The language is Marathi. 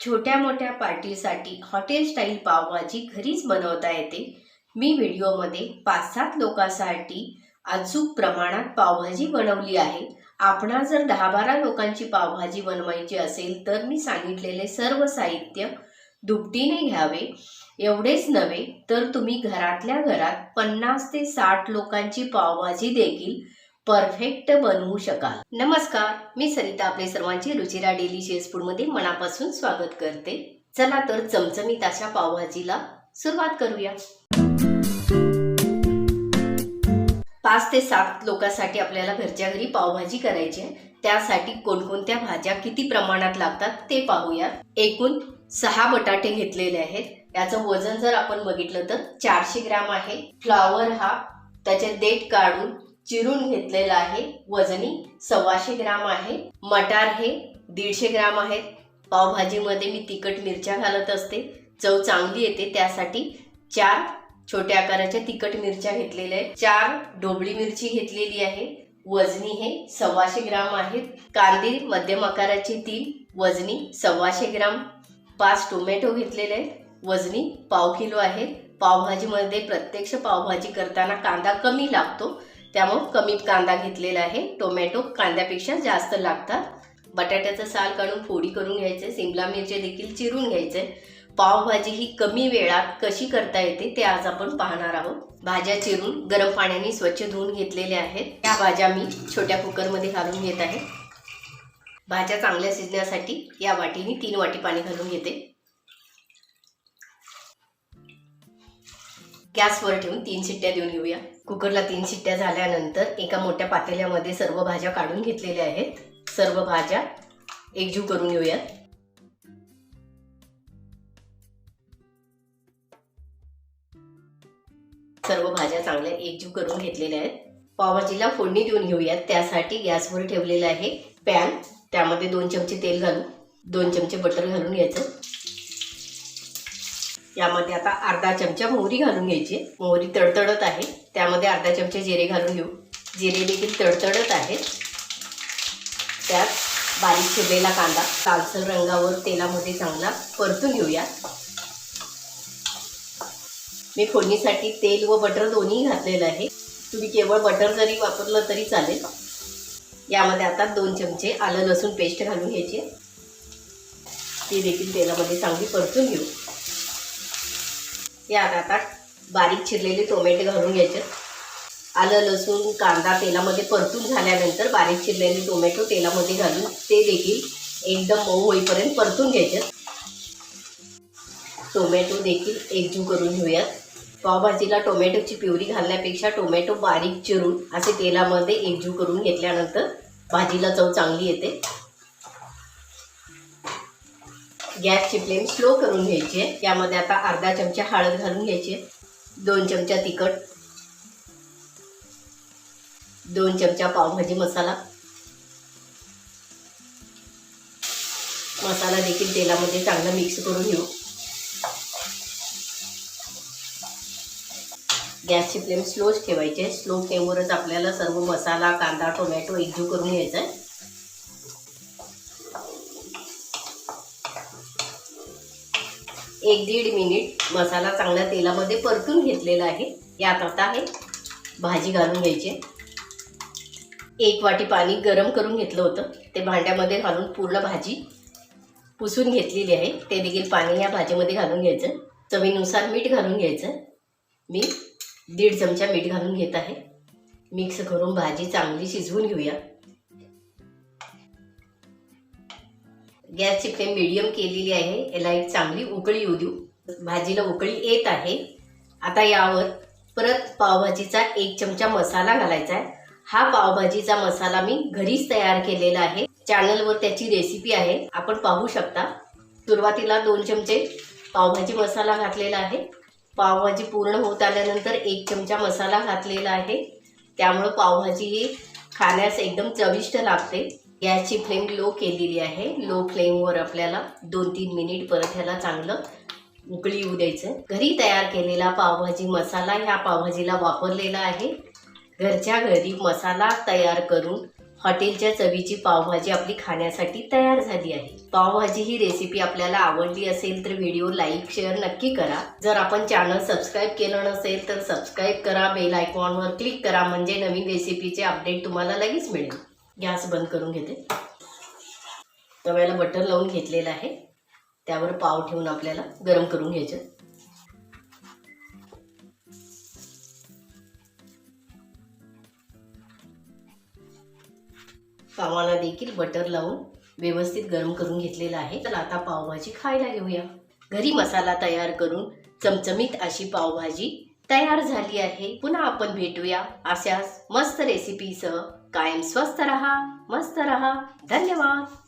छोट्या मोठ्या पार्टीसाठी हॉटेल स्टाईल पावभाजी घरीच बनवता येते. मी व्हिडिओमध्ये पाच सात लोकांसाठी अचूक प्रमाणात पावभाजी बनवली आहे. आपणा जर दहा बारा लोकांची पावभाजी बनवायची असेल तर मी सांगितलेले सर्व साहित्य दुपटीने घ्यावे. एवढेच नव्हे तर तुम्ही घरातल्या घरात पन्नास ते साठ लोकांची पावभाजी देखील परफेक्ट बनवू शकाल. नमस्कार मी सरिता आपले सर्वांची रुचिरा डेलिशियस फूडमध्ये मनापासून स्वागत करते. चला तर चमचमीत अशा पावभाजीला सुरुवात करूया. पाच ते सात लोकांसाठी आपल्याला घरच्या घरी पावभाजी करायची आहे. त्यासाठी कोणकोणत्या भाज्या किती प्रमाणात लागतात ते पाहूया. एकूण सहा बटाटे घेतलेले आहेत. याचं वजन जर आपण बघितलं तर चारशे ग्रॅम आहे. फ्लावर हा त्याचे देठ काढून चिरून घेतलेलं आहे. वजनी सव्वाशे ग्राम आहे. मटार हे दीडशे ग्राम आहेत. पावभाजीमध्ये मी तिखट मिरच्या घालत असते. चव चांगली येते. त्यासाठी चार छोट्या आकाराच्या तिखट मिरच्या घेतलेल्या आहेत. चार ढोबळी मिरची घेतलेली आहे. वजनी हे सव्वाशे ग्राम आहेत. कांदे मध्यम आकाराचे तीन वजनी सव्वाशे ग्राम. पाच टोमॅटो घेतलेले आहेत. वजनी पाव किलो आहे. पावभाजीमध्ये प्रत्यक्ष पावभाजी करताना कांदा कमी लागतो. त्यामुळं कमी कांदा घेतलेला आहे. टोमॅटो कांद्यापेक्षा जास्त लागतात. बटाट्याचं साल काढून फोडी करून घ्यायचे. सिमला मिरची देखील चिरून घ्यायचे. पावभाजी ही कमी वेळात कशी करता येते ते आज आपण पाहणार आहोत. भाज्या चिरून गरम पाण्याने स्वच्छ धुवून घेतलेल्या आहेत. त्या भाज्या मी छोट्या कुकरमध्ये घालून घेत आहे. भाज्या चांगल्या शिजण्यासाठी या वाटीने तीन वाटी पाणी घालून घेते. गॅसवर ठेवून तीन शिट्ट्या देऊन घेऊया. कुकरला तीन शिट्ट्या झाल्यानंतर एका मोठ्या पातेल्यामध्ये सर्व भाज्या काढून घेतलेल्या आहेत. सर्व भाज्या एकजीव करून घेऊयात. सर्व भाज्या चांगल्या एकजीव करून घेतलेल्या आहेत. पावभाजीला फोडणी देऊन घेऊयात. त्यासाठी गॅसवर ठेवलेलं आहे पॅन. त्यामध्ये दोन चमचे तेल घालून दोन चमचे बटर घालून घ्यायचं. यामध्ये आता अर्धा चमचा मोहरी घालून घ्यायची. मोहरी तडतडत आहे. त्यामध्ये अर्धा चमचे जिरे घालून घेऊ. जिरे देखील तडतडत आहेत. त्यात बारीक चिरलेला कांदा कालसर रंगावर तेलामध्ये चांगला परतून घेऊया. मी फोडणीसाठी तेल व बटर दोन्ही घातलेलं आहे. तुम्ही केवळ बटर जरी वापरलं तरी चालेल. यामध्ये आता दोन चमचे आलं लसूण पेस्ट घालून घ्यायची. ती देखील तेलामध्ये चांगली परतून घेऊ. या आता बारीक चिरलेले टोमॅटो घालून घ्यायचे. आलं लसूण कांदा तेलामध्ये परतून झाल्यानंतर बारीक चिरलेले टोमॅटो तेलामध्ये घालून ते देखील एकदम मऊ होईपर्यंत परतून घ्यायचे. टोमॅटो देखील एकजू करून घेऊयात. पावभाजीला टोमॅटोची प्युरी घालण्यापेक्षा टोमॅटो बारीक चिरून असे तेलामध्ये एकजू करून घेतल्यानंतर भाजीला चव चांगली येते. गॅसची फ्लेम स्लो करून घ्यायची. आहे त्यामध्ये आता अर्धा चमचा हळद घालून घ्यायची. आहे दोन चमचा तिखट. दोन चमचा पावभाजी मसाला. मसाला देखील तेलामध्ये चांगला मिक्स करून घेऊ. गॅसची फ्लेम स्लोच ठेवायची. आहे स्लो फ्लेमवरच आपल्याला सर्व मसाला कांदा टोमॅटो एकजीव करून घ्यायचा आहे. एक दीड मिनिट मसाला चांगल्या तेलामध्ये परतून घेतलेला आहे. यात आता आहे भाजी घालून घ्यायची एक वाटी पाणी गरम करून घेतलं होतं. ते भांड्यामध्ये घालून पूर्ण भाजी पुसून घेतलेली आहे. ते देखील पाणी या भाजीमध्ये घालून घ्यायचं. चवीनुसार मीठ घालून घ्यायचं. मी दीड चमचा मीठ घालून घेत आहे. मिक्स करून भाजी चांगली शिजवून घेऊया. गॅसची फ्लेम मिडियम केलेली आहे. याला एक चांगली उकळी येऊ देऊ. भाजीला उकळी येत आहे. आता यावर परत पावभाजीचा एक चमचा मसाला घालायचा आहे. हा पावभाजीचा मसाला मी घरीच तयार केलेला आहे. चॅनलवर त्याची रेसिपी आहे. आपण पाहू शकता. सुरुवातीला दोन चमचे पावभाजी मसाला घातलेला आहे. पावभाजी पूर्ण होत आल्यानंतर एक चमचा मसाला घातलेला आहे. त्यामुळं पावभाजी ही खाण्यास एकदम चविष्ट लागते. गॅसची फ्लेम लो केलेली आहे. लो फ्लेमवर आपल्याला दोन तीन मिनिट परत ह्याला चांगलं उकळी येऊ द्यायचं. घरी तयार केलेला पावभाजी मसाला ह्या पावभाजीला वापरलेला आहे. घरच्या घरी मसाला तयार करून हॉटेलच्या चवीची पावभाजी आपली खाण्यासाठी तयार झाली आहे. पावभाजी ही रेसिपी आपल्याला आवडली असेल तर व्हिडिओ लाईक शेअर नक्की करा. जर आपण चॅनल सबस्क्राईब केलं नसेल तर सबस्क्राईब करा. बेल आयकॉनवर क्लिक करा. म्हणजे नवीन रेसिपीचे अपडेट तुम्हाला लगेच मिळेल. गॅस बंद करून घेते. तव्याला बटर लावून घेतलेलं आहे. त्यावर पाव ठेवून आपल्याला गरम करून घ्यायचं. पावाला देखील बटर लावून व्यवस्थित गरम करून घेतलेलं आहे. तर आता पावभाजी खायला घेऊया. घरी मसाला तयार करून चमचमीत अशी पावभाजी तयार झाली आहे. पुन्हा आपण भेटूया अशाच मस्त रेसिपीसह कायम स्वस्त रहा मस्त रहा. धन्यवाद.